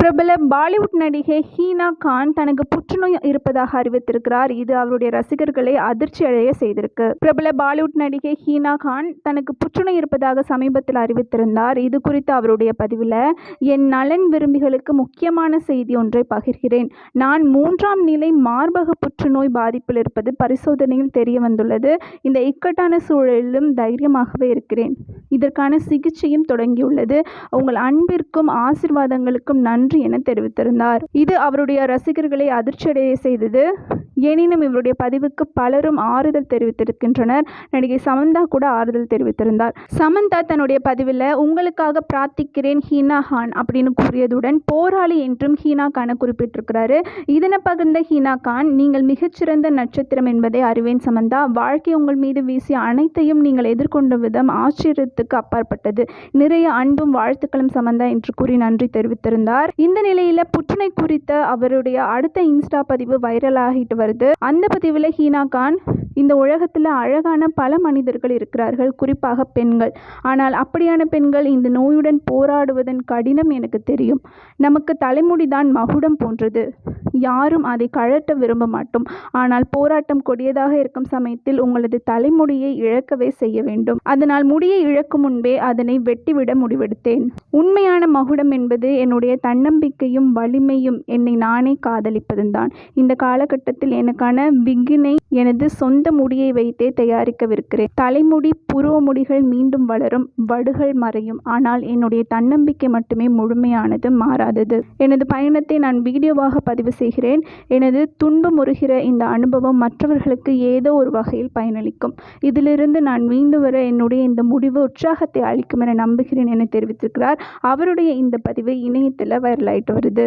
பிரபல பாலிவுட் நடிகை ஹீனா கான் தனக்கு புற்றுநோய் இருப்பதாக அறிவித்திருக்கிறார். இது அவருடைய ரசிகர்களை அதிர்ச்சி அடைய செய்திருக்கு. பிரபல பாலிவுட் நடிகை ஹீனா கான் தனக்கு புற்றுநோய் இருப்பதாக சமீபத்தில் அறிவித்திருந்தார். இது குறித்து அவருடைய பதிவில் என் நலன் விரும்பிகளுக்கு முக்கியமான செய்தி ஒன்றை பகிர்கிறேன். நான் மூன்றாம் நிலை மார்பக புற்றுநோய் பாதிப்பில் இருப்பது பரிசோதனையில் தெரிய வந்துள்ளது இந்த இக்கட்டான சூழலிலும் தைரியமாகவே இருக்கிறேன். இதற்கான சிகிச்சையும் தொடங்கியுள்ளது. உங்கள் அன்பிற்கும் ஆசிர்வாதங்களுக்கும் நன்றி. என தெரிவித்திருந்தார். இது அவருடைய ரசிகர்களை அதிர்ச்சியடைய செய்தது. எனினும் இவருடைய பதிவுக்கு பலரும் ஆறுதல் தெரிவித்திருக்கின்றனர். நடிகை சமந்தா கூட ஆறுதல் தெரிவித்திருந்தார். சமந்தா தன்னுடைய பதிவில் உங்களுக்காக பிரார்த்திக்கிறேன் ஹீனா கான் அப்படின்னு கூறியதுடன் போராளி என்றும் ஹீனா கானை குறிப்பிட்டிருக்கிறாரு. இதனை பகிர்ந்த ஹீனா கான் நீங்கள் மிகச்சிறந்த நட்சத்திரம் என்பதை அறிவேன் சமந்தா. வாழ்க்கை உங்கள் மீது வீசிய அனைத்தையும் நீங்கள் எதிர்கொண்ட விதம் ஆச்சரியத்துக்கு அப்பாற்பட்டது. நிறைய அன்பும் வாழ்த்துக்களும் சமந்தா என்று கூறி நன்றி தெரிவித்திருந்தார். இந்த நிலையில் புற்றுநோய் குறித்த அவருடைய அடுத்த இன்ஸ்டா பதிவு வைரலாகிட்டு வருது. அந்த பதிவில் ஹீனா கான் இந்த உலகத்தில் அழகான பல மனிதர்கள் இருக்கிறார்கள் குறிப்பாக பெண்கள். ஆனால் அப்படியான பெண்கள் இந்த நோயுடன் போராடுவதன் கடினம் எனக்கு தெரியும். நமக்கு தலைமுடி தான் மகுடம் போன்றது. யாரும் அதை கழட்ட விரும்ப மாட்டோம். ஆனால் போராட்டம் கொடியதாக இருக்கும் சமயத்தில் உங்களது தலைமுடியை இழக்கவே செய்ய வேண்டும். அதனால் முடியை இழக்கும் முன்பே அதனை வெட்டிவிட முடிவெடுத்தேன். உண்மையான மகுடம் என்பது என்னுடைய தன்னம்பிக்கையும் வலிமையும் என்னை நானே காதலிப்பதும் தான் இந்த காலகட்டத்தில் எனக்கான விக்கினை எனது சொந்த முடியை வைத்தே தயாரிக்கவிருக்கிறேன். தலைமுடி புருவ முடிகள் மீண்டும் வளரும் வடுகள் மறையும். ஆனால் என்னுடைய தன்னம்பிக்கை மட்டுமே முழுமையானது மாறாதது. எனது பயணத்தை நான் வீடியோவாக பதிவு செய்கிறேன். எனது துன்பமுறுகிற இந்த அனுபவம் மற்றவர்களுக்கு ஏதோ ஒரு வகையில் பயனளிக்கும். இதிலிருந்து நான் மீண்டு வர என்னுடைய இந்த முடிவு உற்சாகத்தை அளிக்கும் என நம்புகிறேன் என தெரிவித்திருக்கிறார். அவருடைய இந்த பதிவு இணையத்தில் வைரலாயிட்டு வருது.